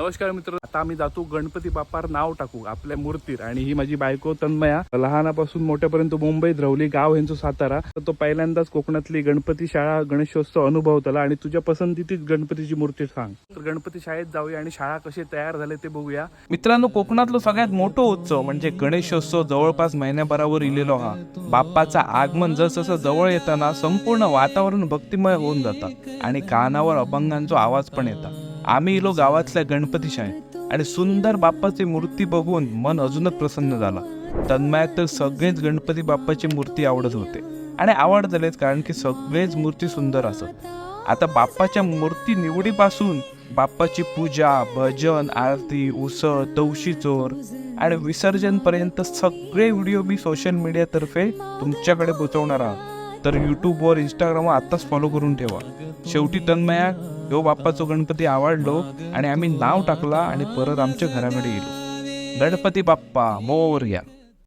नमस्कार मित्र आता आम्ही जातो गणपती बाप्पार नाव टाकू आपल्या मूर्तीर आणि ही माझी बायको तन्मया. लहानापासून मोठ्यापर्यंत मुंबईत राहली. गाव ह्यांचं सातारा. तर तो पहिल्यांदाच कोकणातली गणपती शाळा गणेशोत्सव अनुभवतला आणि तुझ्या पसंतीतीच गणपतीची मूर्ती सांग. तर गणपती शाळेत जाऊया आणि शाळा कशी तयार झाले ते बघूया. मित्रांनो कोकणातलो सगळ्यात मोठो उत्सव म्हणजे गणेशोत्सव जवळपास महिन्याभरावर इलेलो हा. बाप्पाचा आगमन जसजसं जवळ येताना संपूर्ण वातावरण भक्तिमय होऊन जातं. आणि कानावर अभंगांचा आवाज पण येतात. आम्ही इलो गावातल्या गणपती शाळेत आणि सुंदर बाप्पाची मूर्ती बघून मन अजूनच प्रसन्न झाला. तन्मयात तर सगळेच गणपती बाप्पाची मूर्ती आवडत होते. आणि आवड झालेत कारण की सगळेच मूर्ती सुंदर असत. आता बाप्पाच्या मूर्ती निवडीपासून बाप्पाची पूजा भजन आरती उसळ तवशी चोर आणि विसर्जन पर्यंत सगळे व्हिडिओ मी सोशल मीडियातर्फे तुमच्याकडे पोचवणार आहोत. तर यूट्यूबवर इंस्टाग्रामवर आत्ताच फॉलो करून ठेवा. शेवटी तन्मया यो बाप्पाचो गणपती आवडलो आणि आम्ही नाव टाकला आणि परत आमच्या घराकडे गेलो गणपती बाप्पा मोर्या.